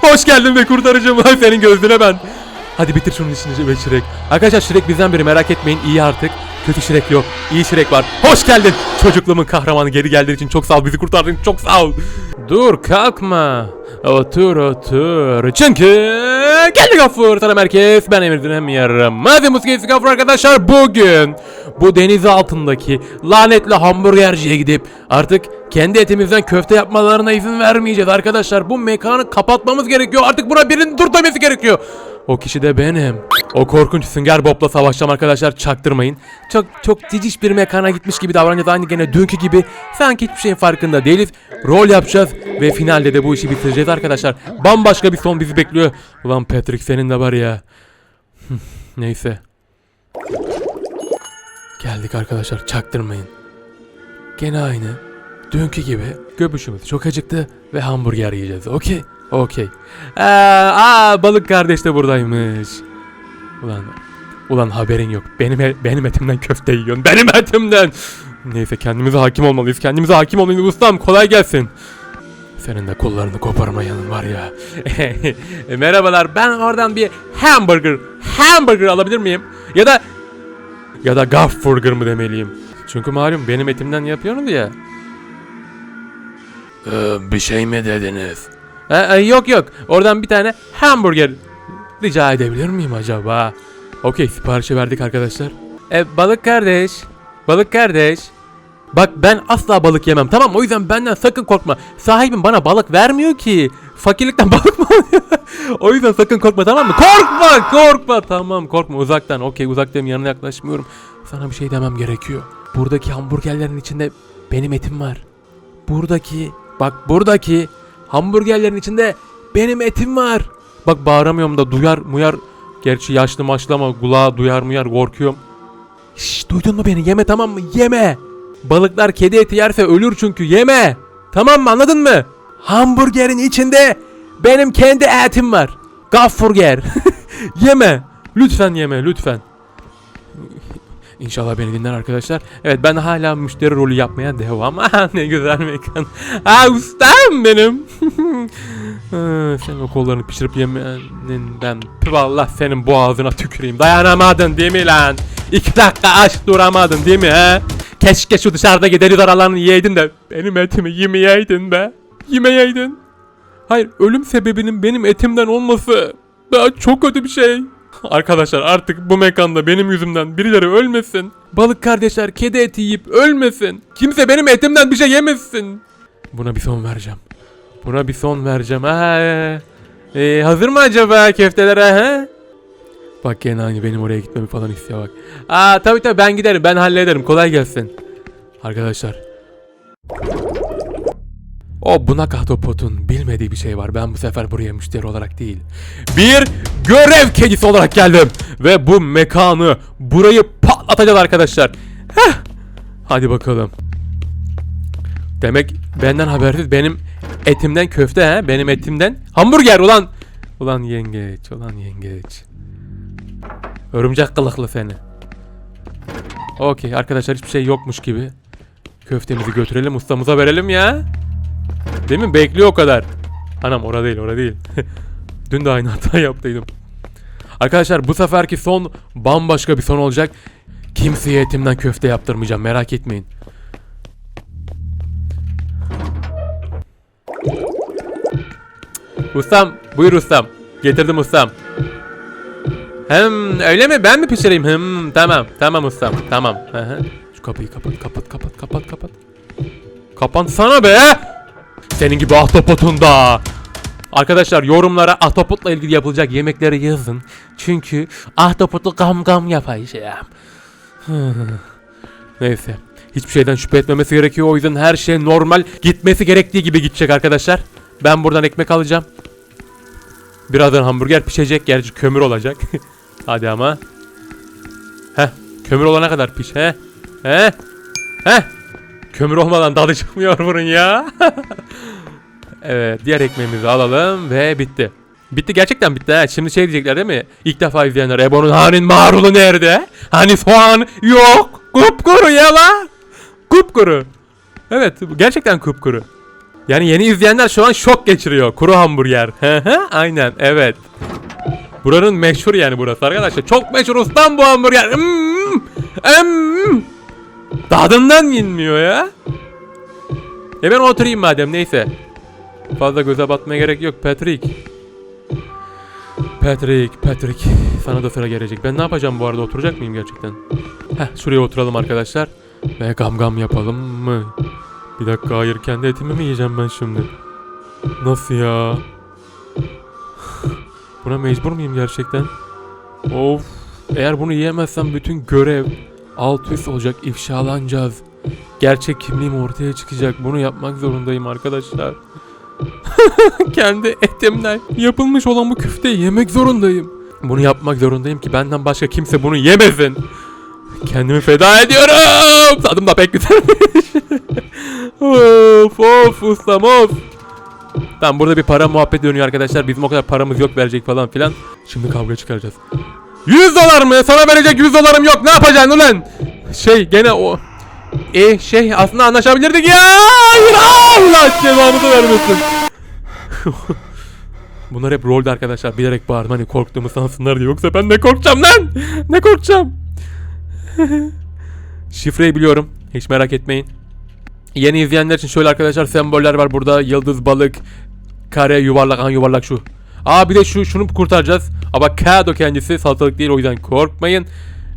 Hoş geldin ve kurtarıcım. Ay senin gözüne ben. Hadi bitir şunun işini be Şirek. Arkadaşlar Şirek bizden biri merak etmeyin iyi artık. Kötü Şirek yok. İyi Şirek var. Hoş geldin. Çocukluğumun kahramanı geri geldiğin için çok sağ ol. Bizi kurtardın çok sağ ol. Dur kalkma. Otur otur. Çünkü geldi Gafur sana merkez. Ben Emir dinlemiyorum. Madem musikisi Gafur arkadaşlar bugün bu deniz altındaki lanetli hamburgerciye gidip artık kendi etimizden köfte yapmalarına izin vermeyeceğiz arkadaşlar. Bu mekanı kapatmamız gerekiyor. Artık buna birinin dur demesi gerekiyor. O kişi de benim. O korkunç Sünger Bob'la savaşacağım arkadaşlar çaktırmayın. Çok çok ciciş bir mekana gitmiş gibi davranacağız aynı gene dünkü gibi. Sanki hiçbir şeyin farkında değiliz. Rol yapacağız ve finalde de bu işi bitireceğiz arkadaşlar. Bambaşka bir son bizi bekliyor. Ulan Patrick senin de var ya. Neyse. Geldik arkadaşlar çaktırmayın. Gene aynı. Dünkü gibi göbüşümüz çok acıktı ve hamburger yiyeceğiz. Okey. Okey. Aa, aa, balık kardeş de buradaymış. Ulan ulan haberin yok. Benim benim etimden köfte yiyorsun. Benim etimden. Neyse kendimize hakim olmalıyız. Kendimize hakim olmalıyız. Ustam kolay gelsin. Senin de kollarını koparmayanın var ya. E, Merhabalar. Ben oradan bir hamburger hamburger alabilir miyim? Ya da ya da Gaffburger mı demeliyim? Çünkü malum benim etimden yapıyorsunuz ya. Ee, bir şey mi dediniz? yok yok. Oradan bir tane hamburger rica edebilir miyim acaba? Okey siparişi verdik arkadaşlar. E, balık kardeş. Balık kardeş. Bak ben asla balık yemem tamam? O yüzden benden sakın korkma. Sahibim bana balık vermiyor ki. Fakirlikten balık mı o yüzden sakın korkma tamam mı? Korkma korkma tamam korkma uzaktan. Okey uzaktayım yanına yaklaşmıyorum. Sana bir şey demem gerekiyor. Buradaki hamburgerlerin içinde benim etim var. Buradaki bak buradaki hamburgerlerin içinde benim etim var. Bak bağıramıyorum da duyar muyar. Gerçi yaşlı maçlı ama kulağa duyar muyar korkuyorum. Şşş duydun mu beni yeme tamam mı yeme. Balıklar kedi eti yerse ölür çünkü yeme. Tamam mı anladın mı? Hamburgerin içinde benim kendi etim var. Gaffurger. yeme. Lütfen yeme lütfen. İnşallah beni dinler arkadaşlar. Evet ben hala müşteri rolü yapmaya devam. Ah ne güzel mekan. Aa ustam benim. Ah, Sen o kollarını pişirip yemeninden Püh Allah senin boğazına tüküreyim. Dayanamadın değil mi lan? İki dakika aç duramadın değil mi he? Keşke şu dışarıda gideriz aralarını yiyeydin de benim etimi yemeyeydin be. Yemeyeydin. Hayır ölüm sebebinin benim etimden olması daha çok kötü bir şey. Arkadaşlar artık bu mekanda benim yüzümden birileri ölmesin. Balık kardeşler kedi eti yiyip ölmesin. Kimse benim etimden bir şey yemesin. Buna bir son vereceğim. Buna bir son vereceğim. Ha, ee, hazır mı acaba köftelere ha? Bak gene aynı benim oraya gitmemi falan istiyor bak. Aa tabii tabii ben giderim ben hallederim kolay gelsin. Arkadaşlar. O bunak ahtapotun bilmediği bir şey var. Ben bu sefer buraya müşteri olarak değil. Bir görev kedisi olarak geldim. Ve bu mekanı burayı patlatacağız arkadaşlar. Heh. Hadi bakalım. Demek benden habersiz benim etimden köfte ha benim etimden hamburger ulan ulan yengeç ulan yengeç örümcek kılıklı seni Okey arkadaşlar hiçbir şey yokmuş gibi köftemizi götürelim ustamıza verelim ya. Değil mi? Bekliyor o kadar. Anam ora değil ora değil. Dün de aynı hata yaptıydım. Arkadaşlar bu seferki son bambaşka bir son olacak. Kimseye etimden köfte yaptırmayacağım merak etmeyin. Ustam, buyur ustam. Getirdim ustam. Hem öyle mi? Ben mi pişireyim? Hem tamam, tamam ustam. Tamam. Şu kapıyı kapat, kapat, kapat, kapat, kapat. Kapansana be! Senin gibi ahtapotun da. Arkadaşlar yorumlara ahtapotla ilgili yapılacak yemekleri yazın. Çünkü ahtapotu gam gam yapacağım. Hı. Neyse. Hiçbir şeyden şüphe etmemesi gerekiyor. O yüzden her şey normal gitmesi gerektiği gibi gidecek arkadaşlar. Ben buradan ekmek alacağım. Birazdan hamburger pişecek. Gerçi kömür olacak. Hadi ama. Heh. Kömür olana kadar piş. He. He. He. Kömür olmadan tadı çıkmıyor bunun ya. evet. Diğer ekmeğimizi alalım ve bitti. Bitti gerçekten bitti ha. Şimdi şey diyecekler değil mi? İlk defa izleyenler. Ebo'nun hanin marulu nerede? Hani soğan yok. Kupkuru ya la. Kupkuru. Evet gerçekten kupkuru. Yani yeni izleyenler şu an şok geçiriyor. Kuru hamburger. Aynen evet. Buranın meşhur yani burası arkadaşlar. Çok meşhur ustam bu hamburger. Mm, mm. Tadından yenmiyor ya. E ben oturayım madem neyse. Fazla göze batmaya gerek yok Patrick. Patrick, Patrick. Sana da sıra gelecek. Ben ne yapacağım bu arada? Oturacak mıyım gerçekten? Heh, şuraya oturalım arkadaşlar. Ve gam gam yapalım mı? Bir dakika hayır kendi etimi mi yiyeceğim ben şimdi? Nasıl ya? Buna mecbur muyum gerçekten? Of. Eğer bunu yiyemezsem bütün görev alt üst olacak ifşalanacağız. Gerçek kimliğim ortaya çıkacak. Bunu yapmak zorundayım arkadaşlar. Kendi etimden yapılmış olan bu küfteyi yemek zorundayım. Bunu yapmak zorundayım ki benden başka kimse bunu yemesin. Kendimi feda ediyorum. Tadım da pek güzelmiş. of of ustam of. Tamam burada bir para muhabbet dönüyor arkadaşlar. Bizim o kadar paramız yok verecek falan filan. Şimdi kavga çıkaracağız. 100 dolar mı? Sana verecek 100 dolarım yok. Ne yapacaksın ulan? Şey gene o... E şey aslında anlaşabilirdik ya. Allah cezanızı vermesin. Bunlar hep rolde arkadaşlar. Bilerek bağırdım hani korktuğumu sansınlar diye. Yoksa ben ne korkacağım lan? Ne korkacağım? Şifreyi biliyorum. Hiç merak etmeyin. Yeni izleyenler için şöyle arkadaşlar semboller var burada. Yıldız, balık, kare, yuvarlak, han yuvarlak şu. Aa bir de şu şunu kurtaracağız. Ama kado kendisi salatalık değil o yüzden korkmayın.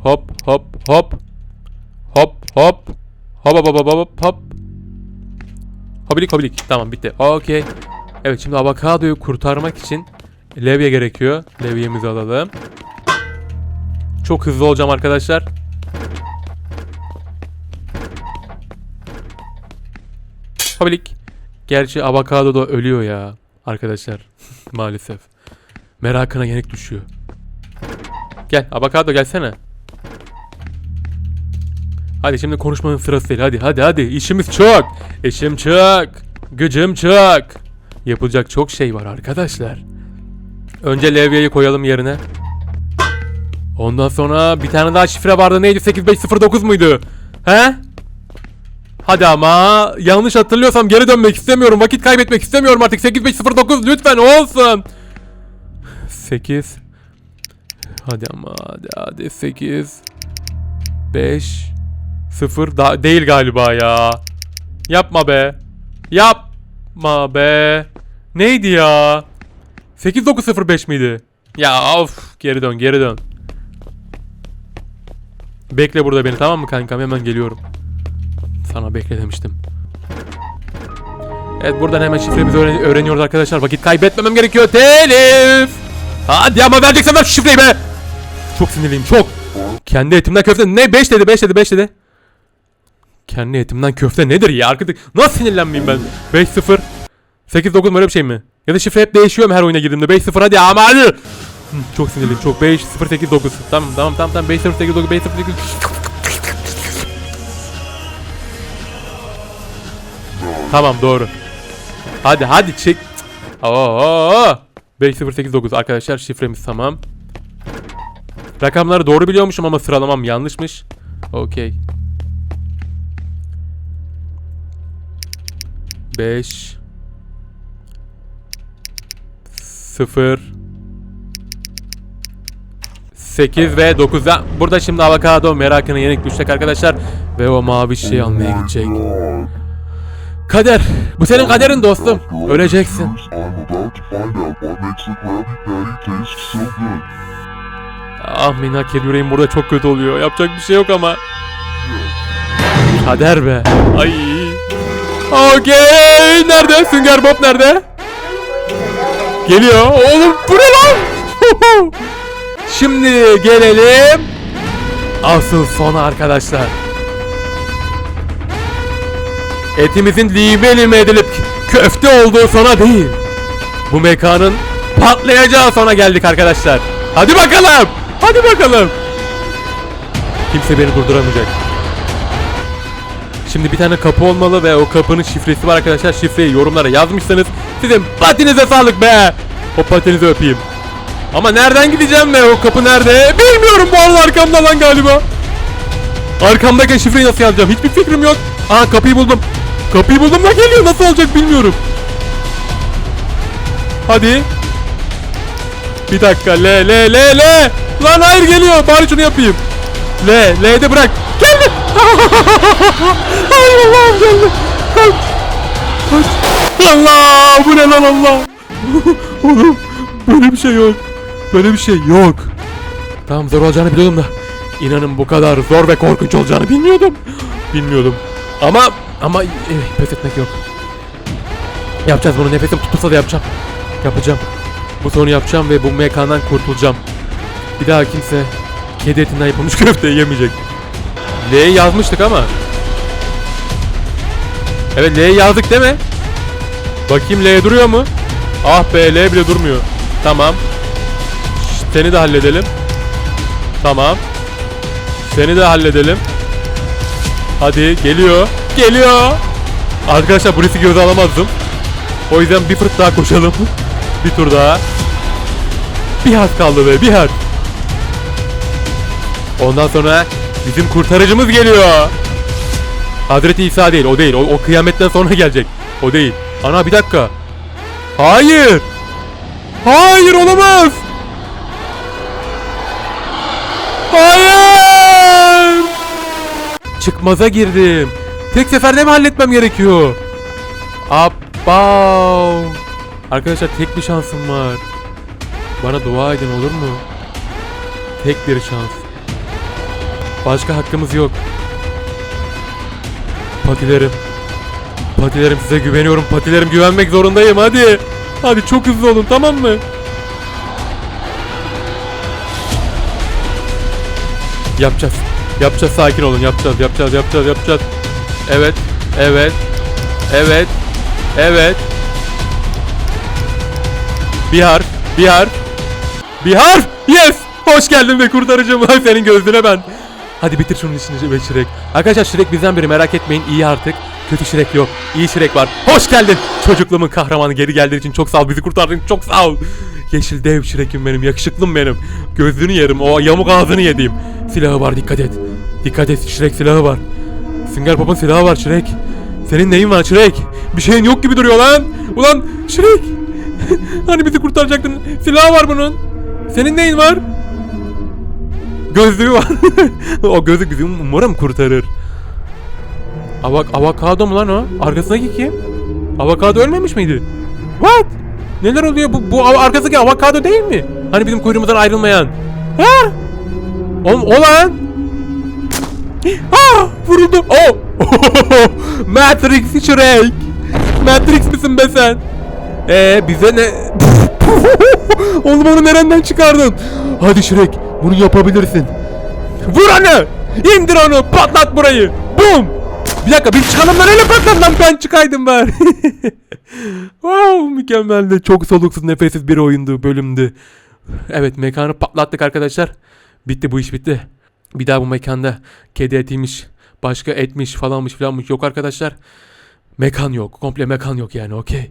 Hop hop hop. Hop hop. Hop hop hop hop hop. Hobilik hobilik. Tamam bitti. Okey. Evet şimdi avokadoyu kurtarmak için levye gerekiyor. Levyemizi alalım. Çok hızlı olacağım arkadaşlar. Hobilik. Gerçi avokado da ölüyor ya arkadaşlar. Maalesef. Merakına yenik düşüyor. Gel avokado gelsene. Hadi şimdi konuşmanın sırası değil. Hadi hadi hadi. İşimiz çok. İşim çok. Gücüm çok. Yapılacak çok şey var arkadaşlar. Önce levyeyi koyalım yerine. Ondan sonra bir tane daha şifre vardı. Neydi? 8509 muydu? He? Hadi ama yanlış hatırlıyorsam geri dönmek istemiyorum. Vakit kaybetmek istemiyorum artık. 8509 lütfen olsun. 8 Hadi ama hadi hadi 8 5 0 da değil galiba ya. Yapma be. Yapma be. Neydi ya? 8905 miydi? Ya of geri dön geri dön. Bekle burada beni tamam mı kankam hemen geliyorum. Sana bekle demiştim. Evet buradan hemen şifremizi öğren- öğreniyoruz arkadaşlar. Vakit kaybetmemem gerekiyor. Telif. Hadi ama vereceksen ver şifreyi be. Çok sinirliyim çok. Kendi etimden köfte ne 5 dedi 5 dedi 5 dedi. Kendi etimden köfte nedir ya arkadaş? Nasıl sinirlenmeyeyim ben? 5 0 8 9 böyle bir şey mi? Ya da şifre hep değişiyor mu her oyuna girdiğimde? 5 0 hadi ama hadi. Çok sinirliyim çok 5 0 8 9 Tamam tamam tamam tamam 5 0 8 9 5 0 8 Tamam doğru. Hadi hadi çek. Oo. 5089 arkadaşlar şifremiz tamam. Rakamları doğru biliyormuşum ama sıralamam yanlışmış. Okey. 5 0 8 ve 9'da burada şimdi avokado merakına yenik düşecek arkadaşlar ve o mavi şey almaya gidecek. Kader, bu senin kaderin dostum. Öleceksin. Ah minak yüreğim burada çok kötü oluyor. Yapacak bir şey yok ama. Kader be. Ay. Okey. Nerede? Sünger Bob nerede? Geliyor. Oğlum bu ne lan? Şimdi gelelim. Asıl sona arkadaşlar. Etimizin lime lime edilip köfte olduğu sona değil. Bu mekanın patlayacağı sona geldik arkadaşlar. Hadi bakalım. Hadi bakalım. Kimse beni durduramayacak. Şimdi bir tane kapı olmalı ve o kapının şifresi var arkadaşlar. Şifreyi yorumlara yazmışsanız sizin patinize sağlık be. O patinizi öpeyim. Ama nereden gideceğim be? O kapı nerede? Bilmiyorum bu arada arkamda lan galiba. Arkamdayken şifreyi nasıl yazacağım? Hiçbir fikrim yok. Aa kapıyı buldum. Kapıyı buldum da geliyor. Nasıl olacak bilmiyorum. Hadi. Bir dakika. L, L, L, L. Lan hayır geliyor. Bari şunu yapayım. L, L'de bırak. Geldi. hayır Allah'ım geldi. Kaç. Allah. Bu ne lan Allah. Oğlum. Böyle bir şey yok. Böyle bir şey yok. Tamam zor olacağını biliyordum da. İnanın bu kadar zor ve korkunç olacağını bilmiyordum. Bilmiyordum. Ama ama eh, pes etmek yok. Yapacağız bunu nefesim tutulsa da yapacağım. Yapacağım. Bu sorunu yapacağım ve bu mekandan kurtulacağım. Bir daha kimse kedi etinden yapılmış köfteyi yemeyecek. L'yi yazmıştık ama. Evet L'yi yazdık değil mi? Bakayım L duruyor mu? Ah be L bile durmuyor. Tamam. Seni de halledelim. Tamam. Seni de halledelim. Hadi geliyor. Geliyor. Arkadaşlar bu riski göze alamazdım. O yüzden bir fırt daha koşalım. bir tur daha. Bir harf kaldı be bir harf. Ondan sonra bizim kurtarıcımız geliyor. Hazreti İsa değil o değil. O, o kıyametten sonra gelecek. O değil. Ana bir dakika. Hayır. Hayır olamaz. Hayır. Çıkmaza girdim. Tek seferde mi halletmem gerekiyor? Abbav. Arkadaşlar tek bir şansım var. Bana dua edin olur mu? Tek bir şans. Başka hakkımız yok. Patilerim. Patilerim size güveniyorum. Patilerim güvenmek zorundayım. Hadi. Hadi çok hızlı olun tamam mı? Yapacağız. Yapacağız sakin olun. Yapacağız, yapacağız, yapacağız, yapacağız. Evet, evet, evet, evet. Bir harf, bir harf, bir harf. Yes! Hoş geldin be kurtarıcım. Ay senin gözüne ben. Hadi bitir şunun işini be Şirek. Arkadaşlar Şirek bizden biri merak etmeyin. iyi artık. Kötü Şirek yok. İyi Şirek var. Hoş geldin. Çocukluğumun kahramanı geri geldiğin için çok sağ ol. Bizi kurtardın çok sağ ol. Yeşil dev Şirek'im benim. Yakışıklım benim. Gözünü yerim. O yamuk ağzını yediğim. Silahı var dikkat et. Dikkat et Şirek silahı var. Sünger Bob'un silahı var Şirek. Senin neyin var Şirek? Bir şeyin yok gibi duruyor lan. Ulan Şirek. hani bizi kurtaracaktın. Silahı var bunun. Senin neyin var? Gözlüğü var. o gözlük bizi umarım kurtarır. Avak avokado mu lan o? Arkasındaki kim? Avokado ölmemiş miydi? What? Neler oluyor bu? Bu arkasındaki avokado değil mi? Hani bizim kuyruğumuzdan ayrılmayan. Ha? Oğlum o lan. Ah! Vuruldum. Oh! Matrix Shrek. Matrix misin be sen? Ee bize ne? Oğlum onu nereden çıkardın? Hadi Shrek bunu yapabilirsin. Vur onu! İndir onu! Patlat burayı! Bum! Bir dakika bir çıkalım lan öyle patlat lan ben çıkaydım ben. wow mükemmeldi. Çok soluksuz nefessiz bir oyundu bölümdü. Evet mekanı patlattık arkadaşlar. Bitti bu iş bitti. Bir daha bu mekanda kedi etiymiş, başka etmiş falanmış filanmış yok arkadaşlar. Mekan yok. Komple mekan yok yani okey.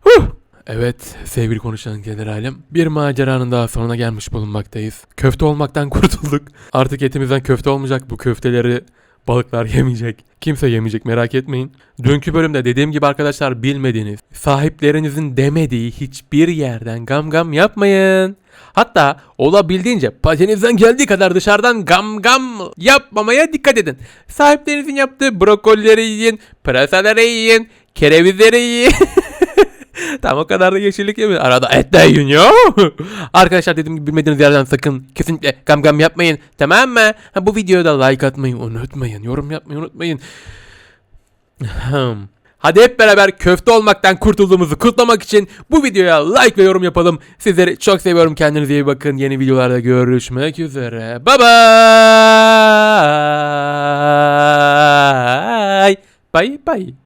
Huh! Evet sevgili konuşan generalim. Bir maceranın daha sonuna gelmiş bulunmaktayız. Köfte olmaktan kurtulduk. Artık etimizden köfte olmayacak. Bu köfteleri balıklar yemeyecek. Kimse yemeyecek merak etmeyin. Dünkü bölümde dediğim gibi arkadaşlar bilmediğiniz, sahiplerinizin demediği hiçbir yerden gam gam yapmayın. Hatta olabildiğince patenizden geldiği kadar dışarıdan gam gam yapmamaya dikkat edin. Sahiplerinizin yaptığı brokolileri yiyin, pırasaları yiyin, kerevizleri yiyin. Tamam o kadar da yeşillik yemeyin. Arada et de yiyin ya. Arkadaşlar dediğim gibi bilmediğiniz yerden sakın kesinlikle gam gam yapmayın. Tamam mı? Ha, bu videoya da like atmayı unutmayın. Yorum yapmayı unutmayın. Hadi hep beraber köfte olmaktan kurtulduğumuzu kutlamak için bu videoya like ve yorum yapalım. Sizleri çok seviyorum. Kendinize iyi bakın. Yeni videolarda görüşmek üzere. Bye bye. Bye bye.